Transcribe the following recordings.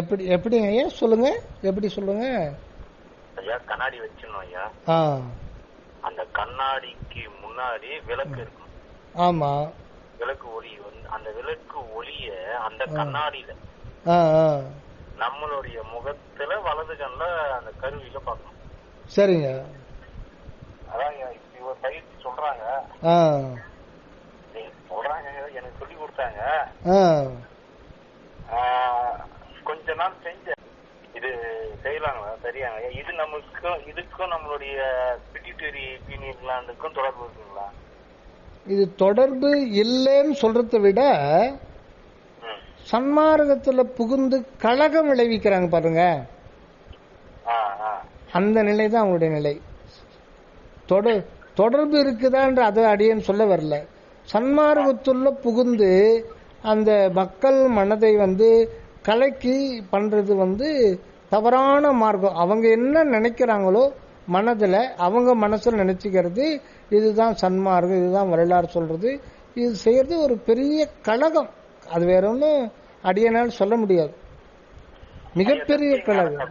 எப்படி எப்படிங்க ஐயா? சொல்லுங்க. எப்படி சொல்லுங்க? ஐயா கண்ணாடி வச்சிடணும் ஐயா. அந்த கண்ணாடிக்கு முன்னாடி விளக்கு இருக்கும் ஆமா. விளக்கு ஒளி வந்து அந்த விளக்கு ஒளிய அந்த கண்ணாடியில நம்மளுடைய முகத்துல வலது கண்ல அந்த கருவியில பார்க்கணும். சரிங்க. அதான் ஐயா, இப்படி ஒரு பயிற்சி சொல்றாங்க. சொல்றாங்க எனக்கு சொல்லி கொடுத்தாங்க. கொஞ்ச நாள் செஞ்சேன் இது செய்யலாங்களா? சரியாங்க இது நமக்கும் இதுக்கும் நம்மளுடைய பிடிட்டரி பீனியல் கிளாண்டுக்கும் தொடர்பு இருக்குங்களா? இது தொடர்பு இல்லைன்னு சொல்றதை விட. சன்மார்க்கத்துல புகுந்து கழகம் விளைவிக்கிறாங்க பாருங்க. அந்த நிலை தான் அவங்களுடைய நிலை. தொட- தொடர்பு இருக்குதான்ற அதை அடியேன்னு சொல்ல வரல. சன்மார்க்கத்துள்ள புகுந்து அந்த மக்கள் மனதை வந்து கலக்கி பண்றது வந்து தவறான மார்க்கம். அவங்க என்ன நினைக்கிறாங்களோ மனதுல அவங்க மனசுல நினைச்சுக்கிறது இதுதான் சன்மார்க்கம் இதுதான் வரலாறு சொல்றது. இது செய்யறது ஒரு பெரிய கழகம். அது வேற ஒன்றும் அடியனால் சொல்ல முடியாது. மிகப்பெரிய கழகம்.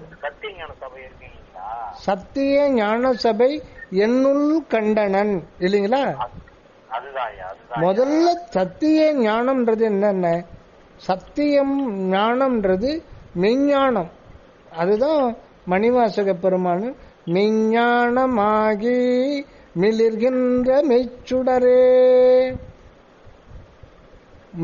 சத்திய ஞான சபை என்னுள் கண்டனன். இல்லைங்களா? முதல்ல சத்திய ஞானம்ன்றது என்னென்ன? சத்தியம் ஞானம்ன்றது மெஞ்ஞானம் அதுதான் மணிவாசக பெருமான் மெஞ்ஞானமாகி மிளிர்கின்ற மெய்ச்சுடரே.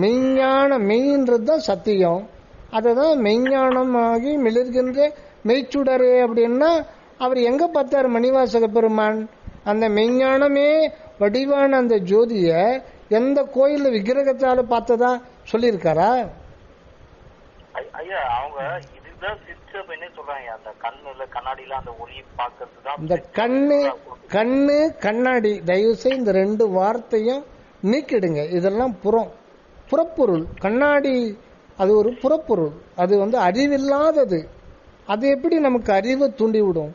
மெய்ஞான மெய்ன்றது தான் சத்தியம். அதுதான் மெய்ஞானமாகி மிளிர்கின்ற மெய்ச்சுடரே அப்படின்னா அவர் எங்க பார்த்தார் மணிவாசக பெருமான்? அந்த மெய்ஞானமே வடிவான அந்த ஜோதிய எந்த கோயில்ல விக்கிரகத்தால பார்த்ததா சொல்லியிருக்காரா? ஐயா அவங்க இதுதான் சிற்றபைன்னே சொல்றாங்க. அந்த கண்ணுல கண்ணாடியில அந்த ஒளியை பாக்குறது தான் இந்த கண்ணு கண்ணு கண்ணாடி தயவு செய்து இந்த ரெண்டு வார்த்தையும் நீக்கிடுங்க. இதெல்லாம் புறம் புறப்பொருள். கண்ணாடி அது ஒரு புறப்பொருள். அது வந்து அறிவில்லாதது. அது எப்படி நமக்கு அறிவை தூண்டிவிடும்?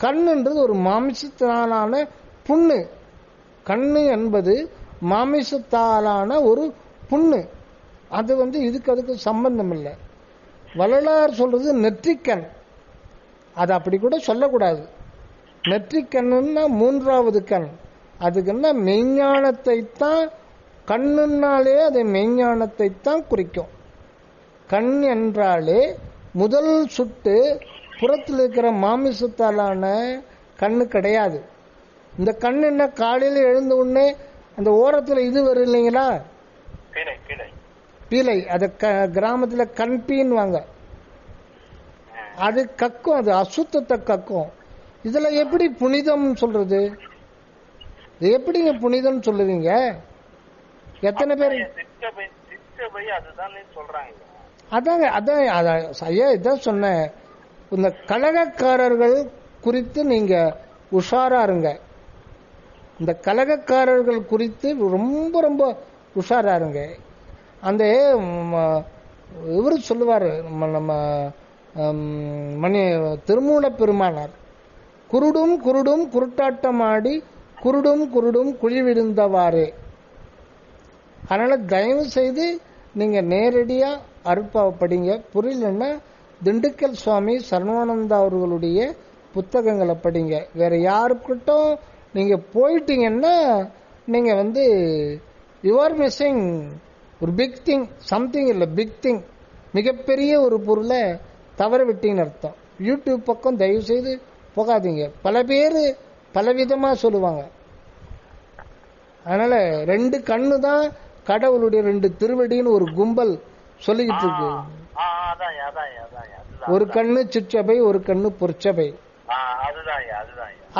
கண்ணுன்றது ஒரு மாமிசத்தாலான புண்ணு. கண்ணு என்பது மாமிசத்தாலான ஒரு புண்ணு. அது வந்து இதுக்கு அதுக்கு சம்பந்தம் இல்லை வள்ளலார் சொல்றது நெற்றிக்கண். அது அப்படி கூட சொல்லக்கூடாது. நெற்றிக்கண்ணுன்னா மூன்றாவது கண். அதுக்கு என்ன மெய்ஞானத்தை தான் கண்ணுன்னாலே அது மெய்ஞானத்தை தான் குறிக்கும். கண் என்றாலே முதல் சுட்டு புறத்தில் இருக்கிற மாமிசத்தாலான கண்ணு கிடையாது. இந்த கண் என்ன காலையில் எழுந்த உடனே அந்த ஓரத்தில் இது வரும் இல்லைங்களா? பீலை அதை கிராமத்தில் கண்பீன்வாங்க அது கக்கும் அது அசுத்தத்தை கக்கும். இதுல எப்படி புனிதம் சொல்றது? இது எப்படிங்க புனிதம் சொல்லுவீங்க? எத்தனை பேர்? அதாங்க அதான் ஐயா இதான் சொன்னேன். இந்த கலகக்காரர்கள் குறித்து நீங்க உஷாரா இருங்க. இந்த கலகக்காரர்கள் குறித்து ரொம்ப ரொம்ப உஷாராருங்க அந்த இவர் சொல்லுவார் நம்ம நம்ம மணி திருமூல பெருமானார். குருடும் குருடும் குருட்டாட்டமாடி குருடும் குருடும் குழி விழுந்தவாறே அதனால் தயவு செய்து நீங்கள் நேரடியாக அருப்பாவை படிங்க. புரியலன்னா திண்டுக்கல் சுவாமி சரணானந்தா அவர்களுடைய புத்தகங்களை படிங்க. வேற யாருக்கிட்டும் நீங்க போயிட்டீங்கன்னா நீங்க வந்து யூ ஆர் மிஸ்ஸிங் ஒரு பிக் திங் சம்திங் இல்லை பிக் திங் மிகப்பெரிய ஒரு பொருளை தவற விட்டீங்கன்னு அர்த்தம். யூடியூப் பக்கம் தயவு செய்து போகாதீங்க. பல பேர் பலவிதமா சொல்லுவாங்க. அதனால ரெண்டு கண்ணு தான் கடவுளுடைய ரெண்டு திருவடின்னு ஒரு கும்பல் சொல்லிக்கிட்டு இருக்கு. ஒரு கண்ணு சிற்றபை ஒரு கண்ணு பொற்சபை. அதுதான்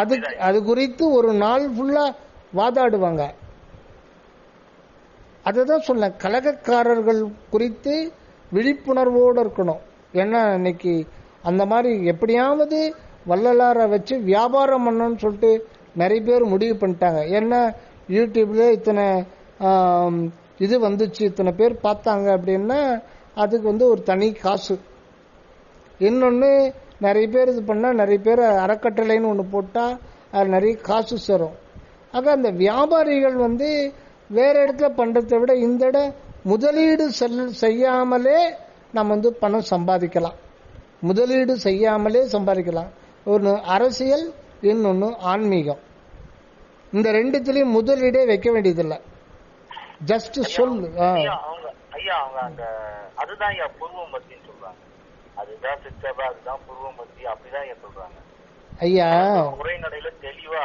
அது அது குறித்து ஒரு நாள் ஃபுல்லா வாதாடுவாங்க. அதுதான் சொன்னேன். கலகக்காரர்கள் குறித்து விழிப்புணர்வோடு இருக்கணும். ஏன்னா இன்னைக்கு அந்த மாதிரி எப்படியாவது வள்ளலாரை வச்சு வியாபாரம் பண்ணணும்னு சொல்லிட்டு நிறைய பேர் முடிவு பண்ணிட்டாங்க. ஏன்னா யூடியூப்ல இத்தனை இது வந்துச்சு இத்தனை பேர் பார்த்தாங்க அப்படின்னா அதுக்கு வந்து ஒரு தனி காசு. இன்னொன்று நிறைய பேர் இது பண்ணால் நிறைய பேர் அறக்கட்டளைன்னு ஒன்று போட்டால் அது நிறைய காசு சேரும். ஆக அந்த வியாபாரிகள் வந்து வேற இடத்துல பண்ணுறதை விட இந்த இடம் முதலீடு செல் செய்யாமலே நம்ம வந்து பணம் சம்பாதிக்கலாம். முதலீடு செய்யாமலே சம்பாதிக்கலாம். ஒன்று அரசியல் இன்னொன்று ஆன்மீகம். இந்த ரெண்டுத்துலயும் முதலீடே வைக்க வேண்டியதில்லை. ஜஸ்ட் சொல். ஐயா அவங்க ஐயா அவங்க அந்த அதுதான் ஐயா பூர்வ மத்தின்னு அதுதான் சித்தபா பூர்வ மத்தி அப்படிதான் ஐயா சொல்றாங்க. ஐயா. உரைநடையில தெளிவா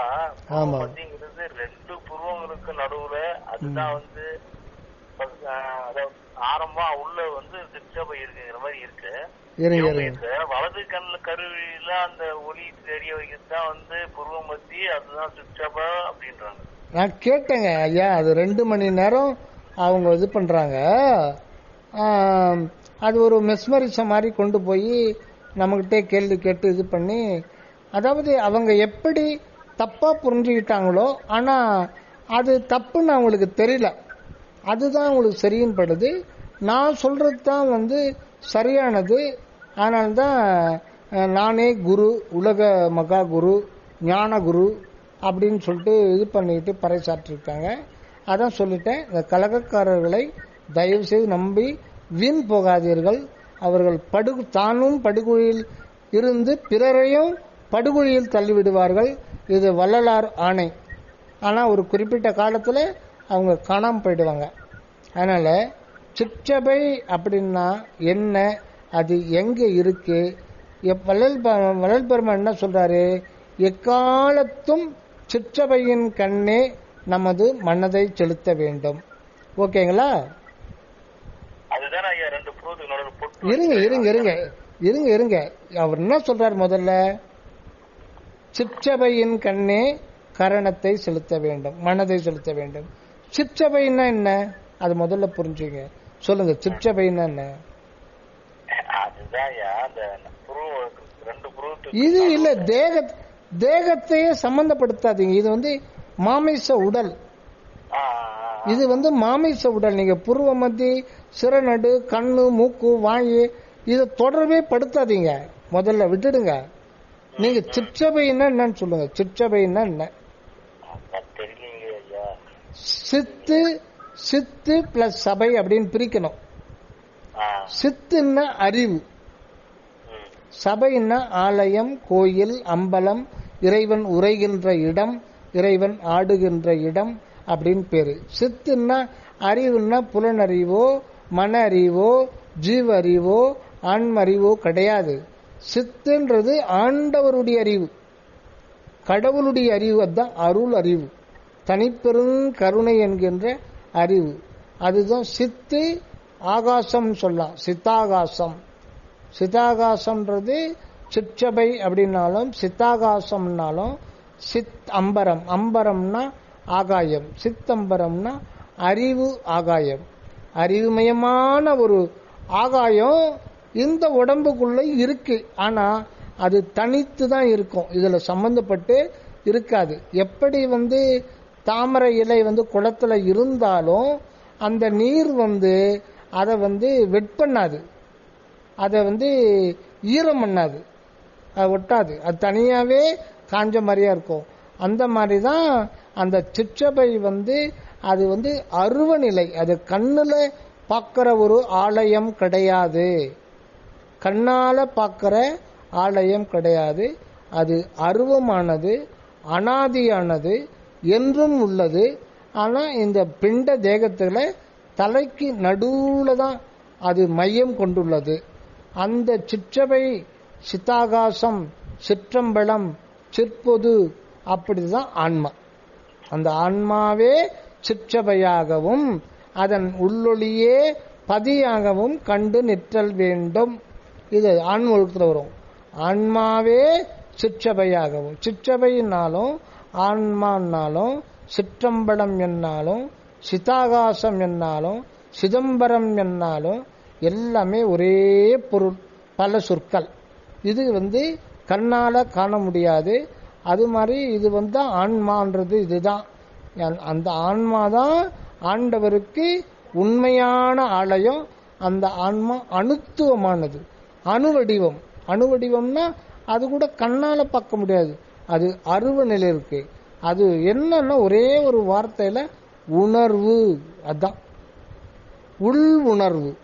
மத்திங்கிறது ரெண்டு புருவங்களுக்கு நடுவுல அதுதான் வந்து ஆரம்பமா உள்ள வந்து சித்தபை இருக்குங்கிற மாதிரி இருக்கு. வலது கண்ணுல கருவியில அந்த ஒளி தெரிய வைக்கிறது தான் வந்து புருவ மத்தி அதுதான் சித்தபா அப்படின்றாங்க. நான் கேட்டேங்க ஐயா அது ரெண்டு மணி நேரம் அவங்க இது பண்றாங்க. அது ஒரு மெஸ்மரிசம் மாதிரி கொண்டு போய் நம்மகிட்டே கேள்வி கேட்டு இது பண்ணி அதாவது அவங்க எப்படி தப்பாக புரிஞ்சுக்கிட்டாங்களோ ஆனால் அது தப்புன்னு அவங்களுக்கு தெரியல. அதுதான் அவங்களுக்கு சரின்னு படுது. நான் சொல்கிறது தான் வந்து சரியானது. ஆனால்தான் நானே குரு உலக மகா குரு ஞான குரு அப்படின்னு சொல்லிட்டு இது பண்ணிட்டு பறைசாற்றிருக்காங்க. அதான் சொல்லிட்டேன். இந்த கலகக்காரர்களை தயவுசெய்து நம்பி வீண் போகாதீர்கள். அவர்கள் படு தானும் படுகொழியில் இருந்து பிறரையும் படுகொழியில் தள்ளிவிடுவார்கள். இது வள்ளலார் ஆணை. ஆனால் ஒரு குறிப்பிட்ட காலத்தில் அவங்க காணாமல் போயிடுவாங்க. அதனால் சிற்றபை அப்படின்னா என்ன? அது எங்கே இருக்கு? எப்- வள்ளல் வள்ளல் பெருமான் என்ன சொல்கிறாரு எக்காலத்தும் சிற்றபையின் கண்ணே நமது மனதை செலுத்த வேண்டும். ஓகேங்களா அதுதான் ஐயா ரெண்டு புருவத்துக்கு நடுவுல பொட்டு இருங்க இருங்க இருங்க. இருங்க இருங்க. அவர் என்ன சொல்றார் முதல்ல? சிற்றபையின் கண்ணே கரணத்தை செலுத்த வேண்டும் மனதை செலுத்த வேண்டும். சிற்றபைன்னா என்ன? அது முதல்ல புரிஞ்சுங்க. சொல்லுங்க சிற்றபைன்னா என்ன? இது இல்ல தேக தேகத்தையே சம்பந்தப்படுத்தாதீங்க. இது வந்து மாமிச உடல். இது வந்து மாமிச உடல் நீங்க புருவ மத்தி சிறநடு கண்ணு மூக்கு வாய் இதை தொடர்பே படுத்தாதீங்க. முதல்ல விட்டுடுங்க. நீங்க சிற்றபைன்னா என்னன்னு சொல்லுங்க. சிற்றபைன்னா என்ன? சித்து சித்து பிளஸ் சபை அப்படின்னு பிரிக்கணும். சித்துன்னா அறிவு. சபைன்னா ஆலயம் கோயில் அம்பலம் இறைவன் உரைகின்ற இடம் இறைவன் ஆடுகின்ற இடம் அப்படின்னு பேரு. சித்துன்னா அறிவுன்னா புலனறிவோ மன அறிவோ ஜீவ அறிவோ ஆன்ம அறிவோ கிடையாது. சித்துன்றது ஆண்டவருடைய அறிவு. கடவுளுடைய அறிவு அதுதான் அருள் அறிவு. தனிப்பெரும் கருணை என்கின்ற அறிவு. அதுதான் சித்து ஆகாசம் சொல்லலாம். சித்தாகாசம். சித்தாகாசம்ன்றது சிற்றபை அப்படின்னாலும் சித்தாகாசம்னாலும் சித் அம்பரம். அம்பரம்னா ஆகாயம். சித்தம்பரம்னா அறிவு ஆகாயம். அறிவுமயமான ஒரு ஆகாயம் இந்த உடம்புக்குள்ள இருக்கு. ஆனா அது தனித்து தான் இருக்கும். இதுல சம்பந்தப்பட்டு இருக்காது. எப்படி வந்து தாமரை இலை வந்து குளத்துல இருந்தாலும் அந்த நீர் வந்து அதை வந்து வெட் பண்ணாது. அதை வந்து ஈரம் பண்ணாது. அது ஒட்டாது. அது தனியாவே காஞ்ச மாதிரியா இருக்கும். அந்த மாதிரி தான் அந்த சிற்றபை வந்து அது வந்து அருவநிலை. அது கண்ணில் பார்க்குற ஒரு ஆலயம் கிடையாது. கண்ணால் பார்க்குற ஆலயம் கிடையாது. அது அருவமானது அனாதியானது என்றும் உள்ளது. ஆனால் இந்த பிண்ட தேகத்தில் தலைக்கு நடுவில் தான் அது மையம் கொண்டுள்ளது. அந்த சிற்றபை சித்தாகாசம் சிற்றம்பலம் சிற்பொது அப்படி தான் ஆன்மா. அந்த ஆன்மாவே சிற்றபையாகவும் அதன் உள்ளொளியே பதியாகவும் கண்டு நிற்றல் வேண்டும். இது ஆன்ம ஒழுக்கத்தில் வரும். ஆன்மாவே சிற்றபையாகவும். சிற்றபையினாலும் ஆன்மானாலும் சிற்றம்பலம் என்னாலும் சிதாகாசம் என்னாலும் சிதம்பரம் என்னாலும் எல்லாமே ஒரே பொருள் பல சொற்கள். இது வந்து கண்ணால காண முடியாது. அது மாதிரி இது வந்து ஆன்மான்றது இதுதான். அந்த- ஆன்மா தான் ஆண்டவருக்கு உண்மையான ஆலயம் அந்த ஆன்மா அணுத்துவமானது அணுவடிவம். அணுவடிவம்னா அது கூட கண்ணால பார்க்க முடியாது. அது அருவ நிலை இருக்கு. அது என்னன்னா ஒரே ஒரு வார்த்தையில உணர்வு. அதான். உள் உணர்வு.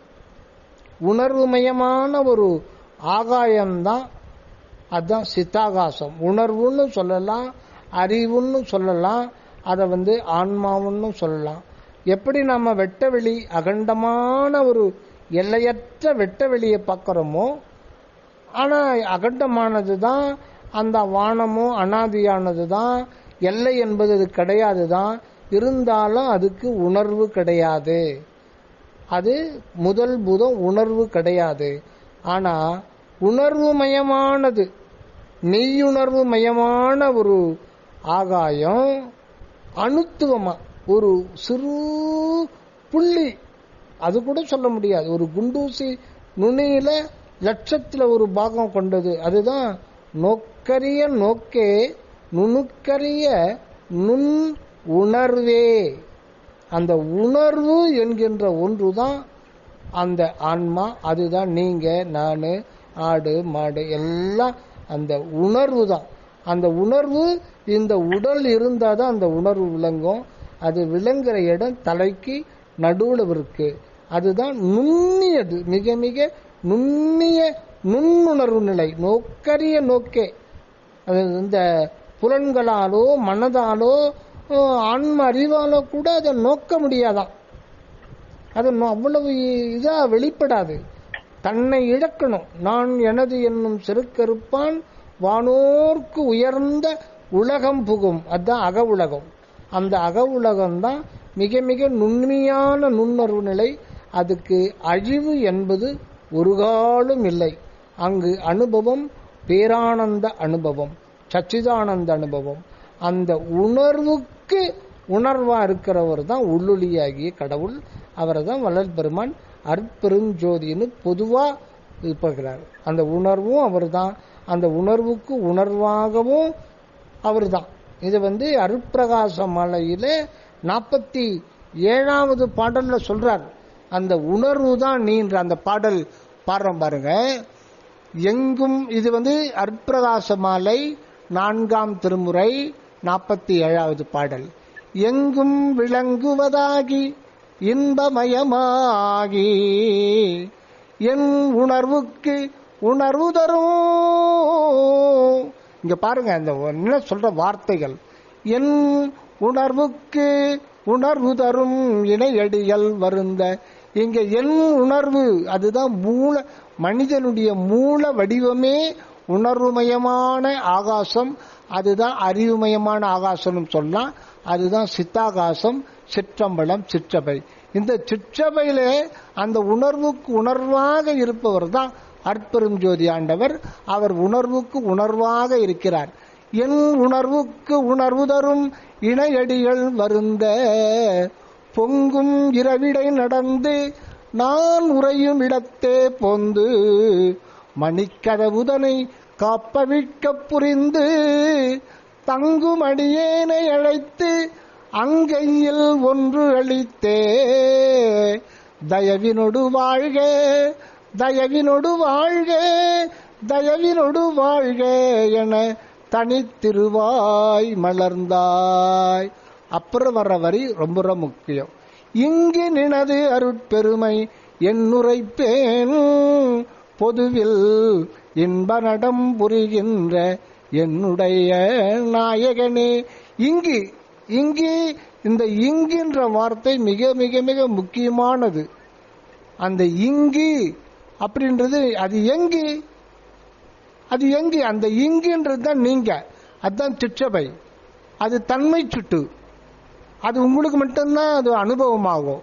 உணர்வுமயமான ஒரு ஆகாயம்தான் அதுதான் சித்தாகாசம். உணர்வுன்னு சொல்லலாம் அறிவுன்னு சொல்லலாம் அதை வந்து ஆன்மாவுன்னு சொல்லலாம். எப்படி நம்ம வெட்டவெளி அகண்டமான ஒரு எல்லையற்ற வெட்டவெளியை பார்க்குறோமோ ஆனால் அகண்டமானது தான் அந்த வானமும் அனாதியானது தான் எல்லை என்பது அது கிடையாது தான் இருந்தாலும் அதுக்கு உணர்வு கிடையாது. அது முதல் பூதம் உணர்வு கிடையாது. ஆனால் உணர்வு மயமானது மெய்யுணர்வு மயமான ஒரு ஆகாயம் அணுத்துவமா ஒரு சிறு புள்ளி. அது கூட சொல்ல முடியாது. ஒரு குண்டூசி நுனியில லட்சத்துல ஒரு பாகம் கொண்டது. அதுதான் நோக்கரிய நோக்கே நுணுக்கரிய நுண் உணர்வே. அந்த உணர்வு என்கின்ற ஒன்றுதான் அந்த ஆன்மா. அதுதான் நீங்க நான் ஆடு மாடு எல்லாம் அந்த உணர்வு தான். அந்த உணர்வு இந்த உடல் இருந்தால் தான் அந்த உணர்வு விளங்கும். அது விளங்குற இடம் தலைக்கு நடுவில் இருக்கு. அதுதான் நுண்ணியது. மிக மிக நுண்ணிய நுண்ணுணர்வு நிலை. நோக்கரிய நோக்கே. அது இந்த புலன்களாலோ மனதாலோ ஆன்ம அறிவாலோ கூட அதை நோக்க முடியாதான். அது நோ- அவ்வளவு இதாக வெளிப்படாது. தன்னை இழக்கணும். நான் எனது என்னும் செருக்கறுப்பான் வானோர்க்கு உயர்ந்த உலகம் புகும். அதுதான் அக உலகம். அந்த அக உலகம்தான் மிக மிக நுண்மையான நுண்ணறிவு நிலை. அதுக்கு அழிவு என்பது ஒரு காலும் இல்லை. அங்கு அனுபவம் பேரானந்த அனுபவம் சச்சிதானந்த அனுபவம். அந்த உணர்வுக்கு உணர்வா இருக்கிறவர் தான் உள்ளொளியாகிய கடவுள். அவரை தான் வளர்பெருமான் அற்பெருஞ்சோதின்னு பொதுவாக இருப்பார் அந்த உணர்வும் அவர் தான் அந்த உணர்வுக்கு உணர்வாகவும் அவர் தான் இது வந்து அருட்பிரகாச மலையில நாற்பத்தி ஏழாவது பாடல்ல சொல்றார். அந்த உணர்வு தான் நீன்ற அந்த பாடல் பாடுறோம் பாருங்க. எங்கும் இது வந்து அற்பிரகாச மாலை நான்காம் திருமுறை நாற்பத்தி ஏழாவது பாடல். எங்கும் விளங்குவதாகி இன்பமயமாகி என் உணர்வுக்கு உணர்வு தரும். இங்க பாருங்க இந்த என்ன சொல்ற வார்த்தைகள். என் உணர்வுக்கு உணர்வு தரும் இணையடிகள் வருந்த. இங்க என் உணர்வு அதுதான் மூல மனிதனுடைய மூல வடிவமே உணர்வுமயமான ஆகாசம் அதுதான் அறிவுமயமான ஆகாசம்னு சொல்லலாம் அதுதான் சித்தாகாசம் சிற்றம்பலம் சிற்றபை. இந்த சிற்றபையிலே அந்த உணர்வுக்கு உணர்வாக இருப்பவர் தான் அற்பெரும் ஜோதி ஆண்டவர். அவர் உணர்வுக்கு உணர்வாக இருக்கிறார். என் உணர்வுக்கு உணர்வு தரும் இணையடிகள் வருந்த பொங்கும் இரவிடை நடந்து நான் உறையும் இடத்தே பொந்து மணிக்கதவுதனை காப்பவிக்க புரிந்து தங்கும் அடியேனை அழைத்து அங்கையில் ஒன்று அளித்தே. தயவினொடு வாழ்க தயவினொடு வாழ்க தயவினொடு வாழ்க என தனித்திருவாய் மலர்ந்தாய். அப்புறம் வர்ற வரி ரொம்ப ரொம்ப முக்கியம். இங்கு நினது அருட்பெருமை என்னுரைப்பேன். பொதுவில் இன்ப நடம் புரிகின்ற என்னுடைய நாயகனே இங்கு இங்கு இந்த இங்குன்ற வார்த்தை மிக மிக மிக முக்கியமானது. அந்த இங்கு அப்படின்றது அது எங்கு? அது எங்கு? அந்த இங்குன்றது தான் நீங்க. அதுதான் சிற்றபை. அது தன்மை சுட்டு. அது உங்களுக்கு மட்டும்தான் அது அனுபவமாகும்.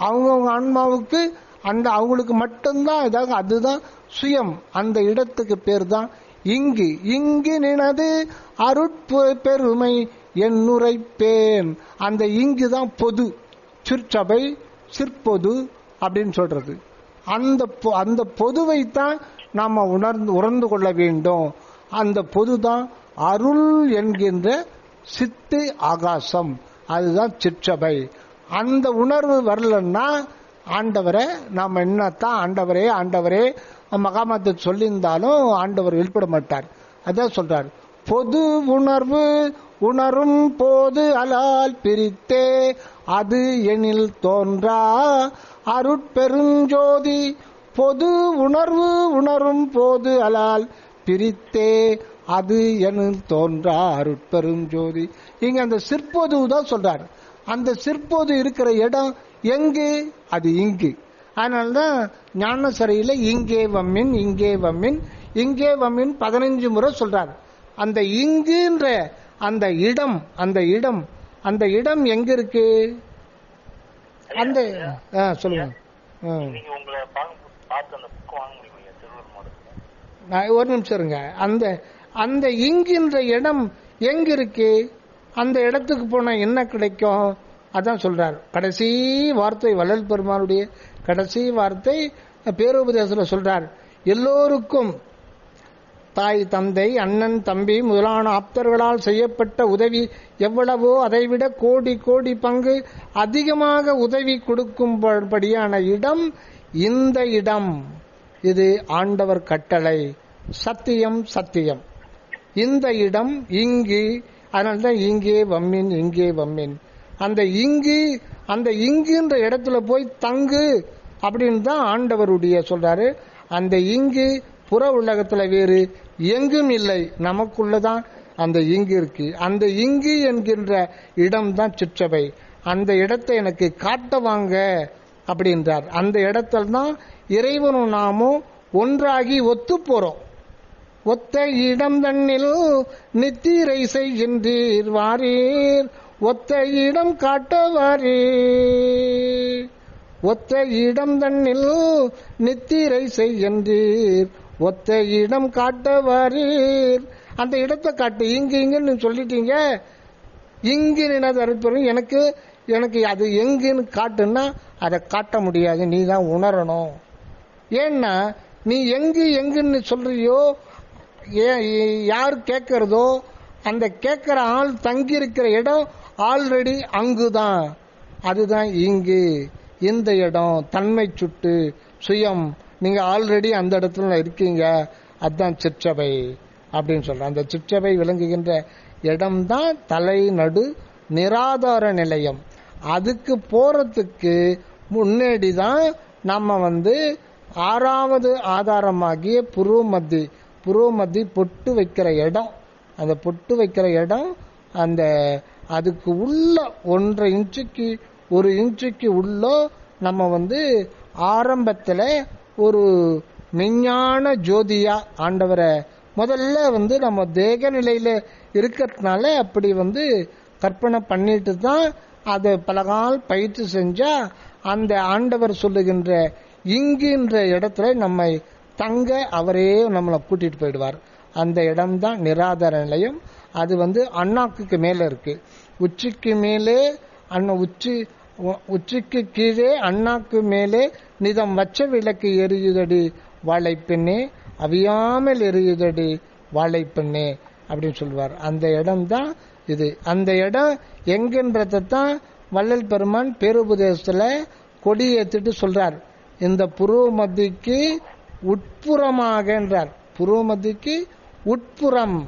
அவங்கவுங்க ஆன்மாவுக்கு அந்த அவங்களுக்கு மட்டும்தான் இதாக அதுதான் சுயம். அந்த இடத்துக்கு பேர் தான் இங்கு. இங்கு நினது அருட்பு பெருமை என்னுரைப்பேன். அந்த இங்கு தான் பொது. சிற்சபை சிற்பொது அப்படின்னு சொல்றது. அந்த பொ- அந்த பொதுவைத்தான் நாம் உணர்ந்து உணர்ந்து கொள்ள வேண்டும். அந்த பொது தான் அருள் என்கின்ற சித்து ஆகாசம். அதுதான் சிற்றபை அந்த உணர்வு வரலன்னா ஆண்டவரை நாம் என்னத்தான் ஆண்டவரே ஆண்டவரே மகாமத்தை சொல்லியிருந்தாலும் ஆண்டவர் வெளிப்பட மாட்டார். அதான் சொல்றார். பொது உணர்வு உணரும் போது அலால் பிரித்தே அது எனில் தோன்றா. அருட்பெருஞ்சோதி பொது உணர்வு உணரும் போது அலால் பிரித்தே அது எனில் தோன்றா. அருட்பெருஞ்சோதி. இங்க அந்த சிற்பொதுவு தான் சொல்றாரு. அந்த சிற்போது இருக்கிற இடம் எங்கு? அது இங்கு. அதனால்தான் ஞானசரையில இங்கே வம்மின் இங்கே வம்மின் இங்கே வம்மின் பதினஞ்சு முறை சொல்றாரு. அந்த இங்குன்ற அந்த இடம் அந்த இடம் அந்த இடம் எங்க இருக்கு அந்த ஆ, சொல்லுங்க. ஒரு நிமிஷம் இருங்க. அந்த அந்த இங்குன்ற இடம் எங்க இருக்கு அந்த இடத்துக்கு போனால் என்ன கிடைக்கும்? அதான் சொல்றார். கடைசி வார்த்தை வள்ளல் பெருமானுடைய கடைசி வார்த்தை பேருபதேசத்தில் சொல்றார். எல்லோருக்கும் தாய் தந்தை அண்ணன் தம்பி முதலான ஆப்தர்களால் செய்யப்பட்ட உதவி எவ்வளவோ அதைவிட கோடி கோடி பங்கு அதிகமாக உதவி கொடுக்கும்படியான இடம் இந்த இடம். இது ஆண்டவர் கட்டளை. சத்தியம் சத்தியம். இந்த இடம் இங்கு அதனால்தான் இங்கே வம்மின் இங்கே வம்மின். அந்த இங்கு அந்த இங்குன்ற இடத்துல போய் தங்கு அப்படின்னு தான் ஆண்டவருடைய சொல்றாரு. அந்த இங்கு புற உலகத்துல வேறு எங்கும் இல்லை. நமக்குள்ளதான் அந்த இங்கு இருக்கு. அந்த இங்கு என்கின்ற இடம் தான் சிற்றவை அந்த இடத்தை எனக்கு காட்ட வாங்க அப்படின்றார். அந்த இடத்துல தான் இறைவனும் நாமும் ஒன்றாகி ஒத்து போறோம். ஒத்த இடம் தன்னில் நித்திரை செய்கின்றீர் வாரீர். ஒத்த இடம் காட்ட வாரீர் ஒத்த இடம் தன்னில் நித்திரை செய்கின்றீர் ஒத்த இடம் காட்ட வாரீர் அந்த இடத்தை காட்டு இங்கு இங்குன்னு சொல்லிட்டீங்க. இங்கு நினைது எனக்கு எனக்கு அது எங்குன்னு காட்டுன்னா அதை காட்ட முடியாது நீ தான் உணரணும். ஏன்னா நீ எங்கு எங்குன்னு சொல்றியோ யார் கேட்கறதோ அந்த கேட்கிற ஆள் தங்கி இருக்கிற இடம் ஆல்ரெடி அங்குதான். அதுதான் இங்கு. இந்த இடம் தன்மை சுட்டு சுயம். நீங்க ஆல்ரெடி அந்த இடத்துல இருக்கீங்க. அதுதான் சிற்றவை அப்படின்னு சொல்றேன் அந்த சிற்றவை விளங்குகின்ற இடம்தான் தலை நடு நிராதார நிலையம். அதுக்கு போறதுக்கு முன்னாடி தான் நம்ம வந்து ஆறாவது ஆதாரமாகிய புருவ மத்தி புரோமதி பொட்டு வைக்கிற இடம் அந்த பொட்டு வைக்கிற இடம் அந்த அதுக்கு உள்ள ஒன்றரை இன்ச்சுக்கு ஒரு இன்ச்சுக்கு உள்ள நம்ம வந்து ஆரம்பத்தில் ஒரு மெஞ்ஞான ஜோதியா ஆண்டவரை முதல்ல வந்து நம்ம தேக நிலையில இருக்கிறதுனால அப்படி வந்து கற்பனை பண்ணிட்டு தான் அதை பலகால் பயிற்சி செஞ்சா அந்த ஆண்டவர் சொல்லுகின்ற இங்குன்ற இடத்துல நம்மை தங்க அவரே நம்மளை கூட்டிட்டு போயிடுவார். அந்த இடம்தான் நிராதார நிலையம். அது வந்து அண்ணாக்குக்கு மேல இருக்கு. உச்சிக்கு மேலே அண்ணா உச்சி உச்சிக்கு கீழே அண்ணாக்கு மேலே நிதம் வச்ச விளக்கு எரியுதடி வாழைப்பெண்ணே அவியாமல் எரியுதடி வாழைப்பெண்ணே அப்படின்னு சொல்லுவார் அந்த இடம் தான் இது. அந்த இடம் எங்கன்றதை தான் வள்ளல் பெருமான் பேருபதேசத்துல கொடி ஏத்திட்டு சொல்றார். இந்த புருவ மத்திக்கு உட்புறமாக என்றார். புரோமதிக்கு உட்புறம்.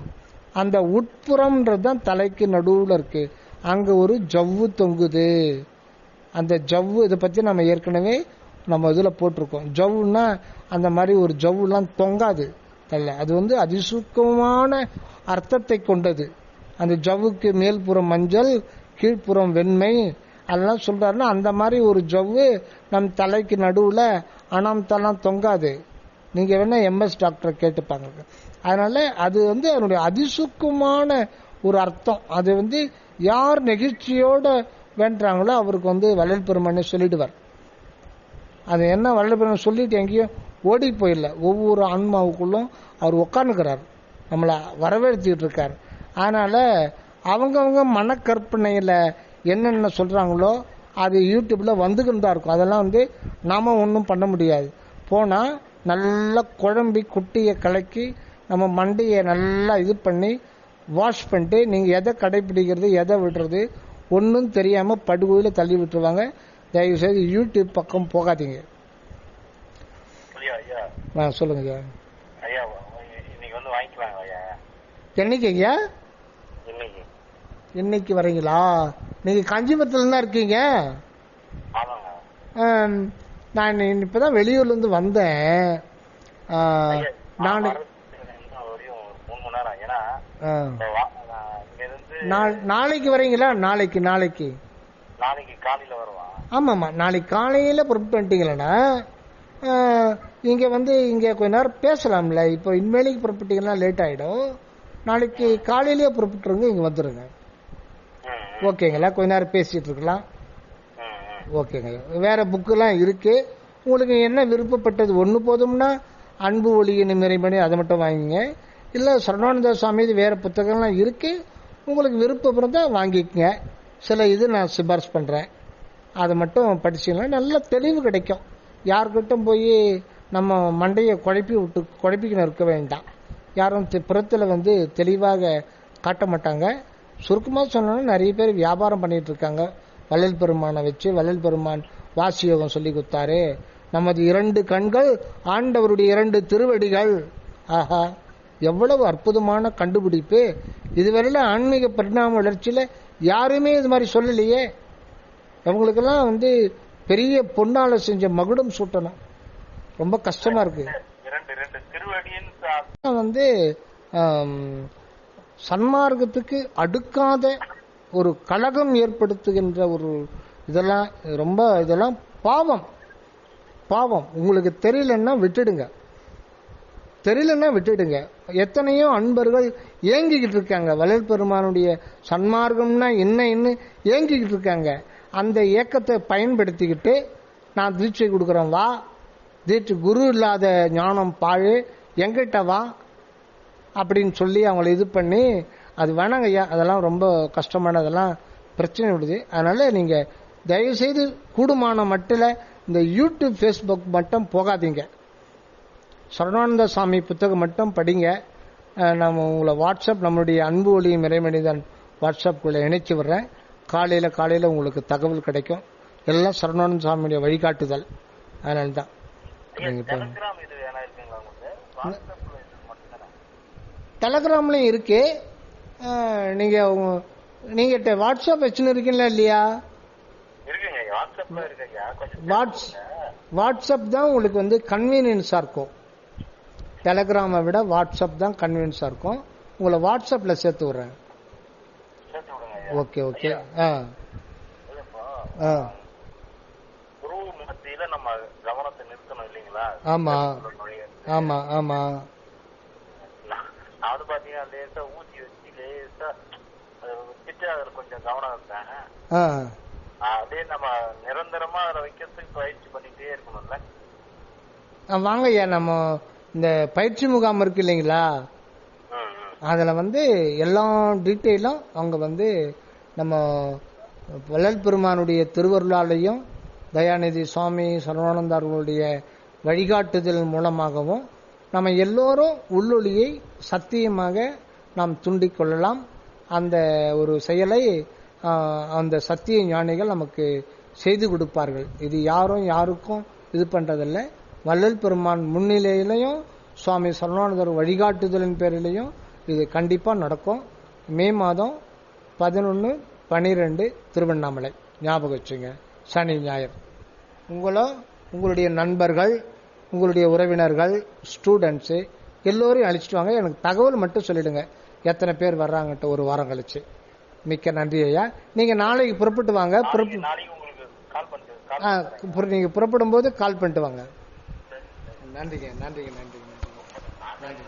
அந்த உட்புறம்ன்றது தான் தலைக்கு நடுவில் இருக்கு. அங்கே ஒரு ஜவ்வு தொங்குது. அந்த ஜவ்வு இதை பற்றி நம்ம ஏற்கனவே நம்ம இதில் போட்டிருக்கோம். ஜவ்வுன்னா அந்த மாதிரி ஒரு ஜவ்வுலாம் தொங்காது. தள்ள அது வந்து அதிசூக்கமான அர்த்தத்தை கொண்டது. அந்த ஜவ்வுக்கு மேல்புறம் மஞ்சள் கீழ்ப்புறம் வெண்மை அதெல்லாம் சொல்றாருன்னா அந்த மாதிரி ஒரு ஜவ்வு நம் தலைக்கு நடுவில் அனாமத்தெல்லாம் தொங்காது. நீங்கள் வேணால் எம்எஸ் டாக்டரை கேட்டுப்பாங்க அதனால் அது வந்து அதனுடைய அதிசுக்கமான ஒரு அர்த்தம். அது வந்து யார் நெகிழ்ச்சியோட வேண்டுறாங்களோ அவருக்கு வந்து வள்ளல் பெருமானே சொல்லிடுவார். அது என்ன வள்ளல் பெருமான் சொல்லிட்டு எங்கேயும் ஓடி போயிடல ஒவ்வொரு ஆன்மாவுக்குள்ளும் அவர் உட்காந்துக்கிறார் நம்மளை வரவேற்றுக்கிட்டு இருக்கார். அதனால் அவங்கவுங்க மனக்கற்பனையில் என்னென்ன சொல்கிறாங்களோ அது யூடியூப்பில் வந்துக்கிட்டு தான் இருக்கும். அதெல்லாம் வந்து நாம் ஒன்றும் பண்ண முடியாது. போனால் நல்லா குழம்பி குட்டியை கலக்கி நம்ம மண்டையை நல்லா இது பண்ணி வாஷ் பண்ணிட்டு நீங்க எதை கடைபிடிக்கிறது எதை விடுறது ஒன்றும் தெரியாம படுகோயில தள்ளி விட்டுருவாங்க. தயவு செய்து யூடியூப் பக்கம் போகாதீங்க. ஆ, சொல்லுங்க ஐயா. ஐயா இன்னைக்கு வந்து வாங்கிக்கலாங்க ஐயா. என்னைக்கு ஐயா? இன்னைக்கு. இன்னைக்கு வரீங்களா? நீங்க காஞ்சிபுரத்துல தான் இருக்கீங்க? நான் இப்பதான் வெளியூர்ல இருந்து வந்தேன் நான் நாளைக்கு வரீங்களா நாளைக்கு நாளைக்கு. நாளைக்கு காலையில வருவான். ஆமாம்மா நாளைக்கு காலையில் புறப்பட்டு வந்துட்டீங்களா இங்கே வந்து இங்கே கொஞ்ச நேரம் பேசலாம்ல. இப்போ இன்மேலைக்கு புறப்பட்டீங்கன்னா லேட் ஆகிடும் நாளைக்கு காலையிலேயே புறப்பட்டுருங்க இங்கே ம், ஓகேங்களா? கொஞ்ச நேரம் பேசிகிட்டு இருக்கலாம். ஓகேங்க. வேறு புக்கெல்லாம் இருக்குது உங்களுக்கு என்ன விருப்பப்பட்டது ஒன்று போதும்னா அன்பு ஒளியின் நிறைமணி அதை மட்டும் வாங்கிங்க. இல்லை சரணானந்த சுவாமி இது வேற புத்தகம்லாம் இருக்குது உங்களுக்கு விருப்பம் இருந்தால் வாங்கிக்கங்க. சில இது நான் சிபாரிசு பண்ணுறேன் அதை மட்டும் படிச்சிங்கன்னா நல்ல தெளிவு கிடைக்கும். யார்கிட்டும் போய் நம்ம மண்டையை குழப்பி விட்டு குழப்பிக்கின்னு இருக்க வேண்டாம். யாரும் புறத்தில் வந்து தெளிவாக காட்ட மாட்டாங்க. சுருக்கமாக சொன்னோன்னா நிறைய பேர் வியாபாரம் பண்ணிகிட்டு இருக்காங்க. வள்ளல் பெருமானை வச்சு வள்ளல் பெருமான் வாசி யோகம் சொல்லி கொடுத்தாரு. நமது இரண்டு கண்கள் ஆண்டவருடைய இரண்டு திருவடிகள். ஆஹா எவ்வளவு அற்புதமான கண்டுபிடிப்பு. இதுவரையில ஆன்மீக பரிணாம வளர்ச்சியில யாருமே இது மாதிரி சொல்லலையே. அவங்களுக்கெல்லாம் வந்து பெரிய பொன்னால செஞ்ச மகுடம் சூட்டணும். ரொம்ப கஷ்டமா இருக்கு. வந்து சன்மார்க்கத்துக்கு அடுக்காத ஒரு கலகம் ஏற்படுத்துகின்ற ஒரு இதெல்லாம் ரொம்ப இதெல்லாம் பாவம். பாவம். உங்களுக்கு தெரியலன்னா விட்டுடுங்க. தெரியலன்னா விட்டுடுங்க. எத்தனையோ அன்பர்கள் ஏங்கிக்கிட்டு இருக்காங்க. வளர் பெருமானுடைய சன்மார்க்கம்னா என்னன்னு ஏங்கிக்கிட்டு இருக்காங்க. அந்த ஏக்கத்தை பயன்படுத்திக்கிட்டு நான் தீட்சை கொடுக்குறேன். வா. தீட்சை குரு இல்லாத ஞானம் பாழு. எங்கிட்ட வா. அப்படின்னு சொல்லி அவங்கள இது பண்ணி அது வேணாங்க ஐயா அதெல்லாம் ரொம்ப கஷ்டமானதெல்லாம் பிரச்சனை விடுது. அதனால நீங்க தயவு செய்து கூடுமான மட்டில் இந்த யூடியூப் ஃபேஸ்புக் மட்டும் போகாதீங்க. சரணானந்த சாமி புத்தகம் மட்டும் படிங்க. நம்ம உங்களை வாட்ஸ்அப் நம்மளுடைய அன்பு ஒளி இறைமனிதன் வாட்ஸ்அப்புக்குள்ள இணைச்சு விடுறேன். காலையில் காலையில் உங்களுக்கு தகவல் கிடைக்கும். எல்லாம் சரணானந்த சாமியுடைய வழிகாட்டுதல். அதனால தான்? டெலகிராம்லையும் இருக்கு. அஹ் நீங்க உங்க- நீங்க டெ- வாட்ஸ்அப் வச்சுன்னு இருக்கீங்களா இல்லையா? வாட்ஸ் வாட்ஸ்அப் தான் உங்களுக்கு வந்து கன்வீனியன்ஸா இருக்கும். டெலகிராமை விட வாட்ஸ்அப் தான் கன்வீனியன்ஸா இருக்கும். உங்களை வாட்ஸ்அப்ல சேர்த்து விடுறேன். ஓகே ஓகே ஆ. ஆ. குரு நம்ம கவனத்தை நிறுத்தணும் இல்லைங்களா? ஆமா. ஆமா ஆமா நான் நான் வந்து பாத்தீங்கன்னா லேசா ஊசி வச்சு லேசா வச்சுட்டு அதுல கொஞ்சம் கவனம் இருப்பேன் ஆ. அப்படியே நம்ம நிரந்தரமா அதை வைக்கிறதுக்கு பயிற்சி பண்ணிட்டே இருக்கணும்ல. வாங்க ஐயா நம்ம இந்த பயிற்சி முகாம் இருக்கு இல்லைங்களா. அதில் வந்து எல்லா டீட்டெயிலும் அவங்க வந்து நம்ம வள்ளல் பெருமானுடைய திருவருளாலையும் தயாநிதி சுவாமி சரவானந்தார்களுடைய வழிகாட்டுதல் மூலமாகவும் நம்ம எல்லோரும் உள்ளொளியை சத்தியமாக நாம் துண்டிக் கொள்ளலாம். அந்த ஒரு செயலை அந்த சத்திய ஞானிகள் நமக்கு செய்து கொடுப்பார்கள். இது யாரும் யாருக்கும் இது பண்றதில்ல. வள்ளல் பெருமான் முன்னிலையிலையும் சுவாமி சரணானந்தர் வழிகாட்டுதலின் பேரிலையும் இது கண்டிப்பாக நடக்கும். மே மாதம் பதினொன்று பனிரெண்டு திருவண்ணாமலை. ஞாபகம் வச்சுங்க. சனி ஞாயிறு. உங்களோ உங்களுடைய நண்பர்கள் உங்களுடைய உறவினர்கள் ஸ்டூடெண்ட்ஸு எல்லோரையும் அழைச்சிட்டு வாங்க. எனக்கு தகவல் மட்டும் சொல்லிடுங்க. எத்தனை பேர் வர்றாங்கன்ட்டு ஒரு வாரம் கழிச்சு. மிக்க நன்றி ஐயா. நீங்க நாளைக்கு புறப்பட்டு வாங்க. நீங்க புறப்படும் போது கால் பண்ணிட்டு வாங்க. நன்றிங்க நன்றிங்க நன்றிங்க நன்றிங்க. நன்றி.